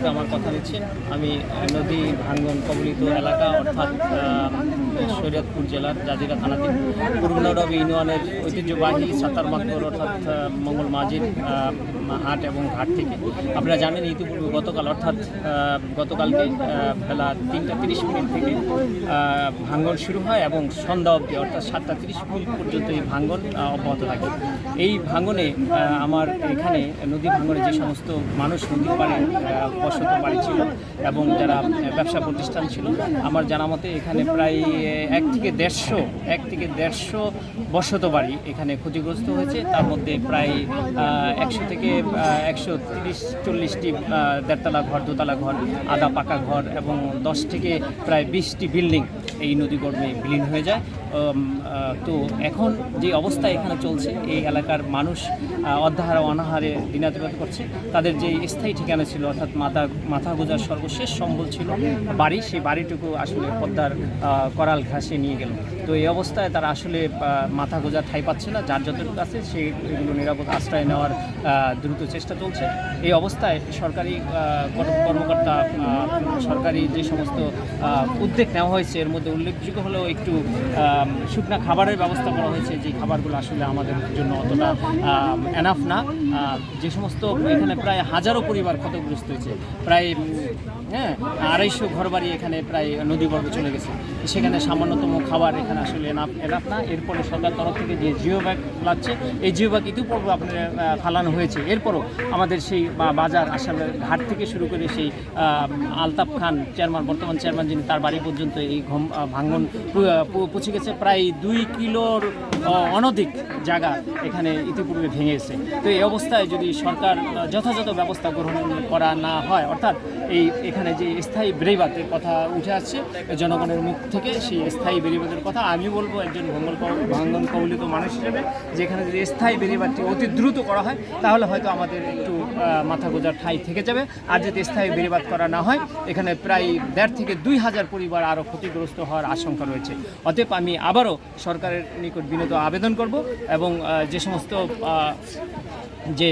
বলতে আমার কথা নিচ্ছে আমি নদী ভাঙ্গন কবলিত এলাকা, অর্থাৎ শরীয়তপুর জেলার জাজিরা থানাতে পূর্বনডব ইউনিয়নের ঐতিহ্যবাহী সাতার মাকবর অর্থাৎ মঙ্গল মাঝির হাট এবং ঘাট থেকে। আপনারা জানেন ইতিপূর্বে গতকাল, অর্থাৎ গতকালকে বেলা তিনটা তিরিশ মিনিট থেকে ভাঙ্গন শুরু হয় এবং সন্ধ্যা অবধি, অর্থাৎ সাতটা তিরিশ মিনিট পর্যন্ত এই ভাঙ্গন অব্যাহত থাকে। এই ভাঙ্গনে আমার এখানে নদী ভাঙ্গনে যে সমস্ত মানুষ নদীর পাড়ে বসত বাড়ি ছিল এবং যারা ব্যবসা প্রতিষ্ঠান ছিল, আমার জানা মতে এখানে প্রায় এক থেকে দেড়শো, এক থেকে দেড়শো বসত বাড়ি এখানে ক্ষতিগ্রস্ত হয়েছে। তার মধ্যে প্রায় একশো থেকে একশো তিরিশ, চল্লিশটি দেড়তলা ঘর, দোতলা ঘর, আধা পাকা ঘর এবং দশ থেকে প্রায় বিশটি বিল্ডিং এই নদীগর্ভে বিলীন হয়ে যায়। তো এখন যে অবস্থা এখানে চলছে, এই এলাকার মানুষ অধ্যাহারে অনাহারে দিনাতিপাত করছে। তাদের যে স্থায়ী ঠিকানা ছিল, অর্থাৎ মাথা মাথা গোজার সর্বশেষ সম্বল ছিল বাড়ি। সেই বাড়িটুকু আসলে পদ্মার করাল ঘাসে নিয়ে গেল। তো এই অবস্থায় তারা আসলে মাথা গোজার ঠাই পাচ্ছে না। যার যতটুকু আছে সেগুলো নিরাপদ আশ্রয় নেওয়ার দ্রুত চেষ্টা চলছে। এই অবস্থায় সরকারি কর্মকর্তা সরকারি যে সমস্ত উদ্যোগ নেওয়া হয়েছে, এর মধ্যে উল্লেখযোগ্য হলেও একটু শুকনা খাবারের ব্যবস্থা করা হয়েছে। যে খাবারগুলো আসলে আমাদের জন্য অতটা এনাফ না। যে সমস্ত এখানে প্রায় হাজারো পরিবার ক্ষতিগ্রস্ত হয়েছে। প্রায় হ্যাঁ আড়াইশো ঘরবাড়ি এখানে প্রায় নদী গর্ভে চলে গেছে। সেখানে সামান্যতম খাবার এখানে আসলে এনাফ না, এরপরে সরকার তরফ থেকে যে জিও ব্যাগ লাগছে এই জিও ব্যাগ ইতিপূর্বে আপনার ফালানো হয়েছে। এরপরও আমাদের সেই বাজার আসলে ঘাট থেকে শুরু করে সেই আলতাফ খান চেয়ারম্যান, বর্তমান চেয়ারম্যান যিনি তার বাড়ি পর্যন্ত এই ঘম ভাঙ্গন পৌঁছে গেছে। প্রায় দুই কিলোর অনধিক জায়গা এখানে ইতিপূর্বে ভেঙে গেছে। তো এই অবস্থায় যদি সরকার যথাযথ ব্যবস্থা গ্রহণ করা না হয় অর্থাৎ এই এখানে যে স্থায়ী বেড়িবাতের কথা উঠে আসছে জনগণের মুখ থেকে সেই স্থায়ী বেড়িবাতের কথা আমি বলব একজন ভঙ্গল ভাঙ্গন কবলিত মানুষ হিসেবে যে এখানে যদি স্থায়ী বেড়িবাতটি অতি দ্রুত করা হয়, তাহলে হয়তো আমাদের একটু মাথা গোজার ঠাই থেকে যাবে। আর যদি স্থায়ী বেড়িবাদ করা না হয়, এখানে প্রায় দেড় থেকে দুই হাজার পরিবার আরও ক্ষতিগ্রস্ত হওয়ার আশঙ্কা রয়েছে। অতএব আমি আবারও সরকারের নিকট বিনীত আবেদন করব এবং যে সমস্ত যে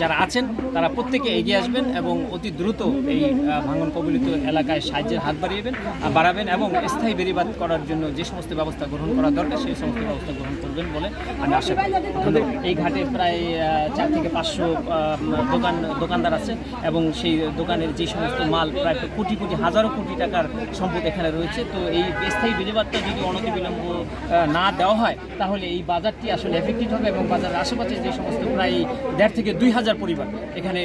যারা আছেন, তারা প্রত্যেকে এগিয়ে আসবেন এবং অতি দ্রুত এই ভাঙন কবলিত এলাকায় সাহায্যের হাত বাড়িয়েবেন বাড়াবেন এবং স্থায়ী বেড়িবাদ করার জন্য যে সমস্ত ব্যবস্থা গ্রহণ করা দরকার, সেই সমস্ত ব্যবস্থা গ্রহণ করবেন বলে আমি আশা করি। এই ঘাটে প্রায় চার থেকে পাঁচশো দোকান, দোকানদার আছে এবং সেই দোকানের যে সমস্ত মাল, প্রায় কোটি কোটি, হাজারো কোটি টাকার সম্পদ এখানে রয়েছে। তো এই স্থায়ী বেড়িবাদটা যদি অনতিবিলম্ব না দেওয়া হয়, তাহলে এই বাজারটি আসলে এফেক্টেড হবে এবং বাজারের আশেপাশে যে সমস্ত প্রায় দেড় থেকে দুই হাজার পরিবার এখানে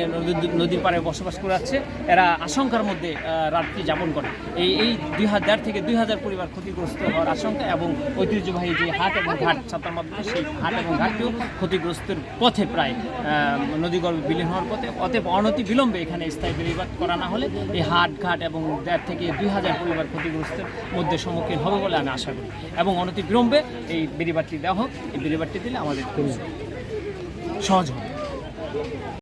নদীর পাড়ে বসবাস করে আছে এরা আশঙ্কার মধ্যে রাত্রি যাপন করে। এই এই দুই হাজার থেকে দুই হাজার পরিবার ক্ষতিগ্রস্ত হওয়ার আশঙ্কা এবং ঐতিহ্যবাহী যে হাট এবং ঘাট ছাত্রার মাধ্যমে সেই হাট এবং ঘাটটিও ক্ষতিগ্রস্তের পথে প্রায় নদীগর্ভে বিলীন হওয়ার পথে, অতএব অনতি বিলম্বে এখানে স্থায়ী বেড়িবাদ করা না হলে এই হাট, ঘাট এবং দেড় থেকে দুই হাজার পরিবার ক্ষতিগ্রস্তের মধ্যে সম্মুখীন হবে বলে আমি আশা করি। এবং অনতি বিলম্বে এই বেড়িবাদটি দেওয়া হোক, এই বেড়িবাদটি দিলে আমাদের খুব সহজ হবে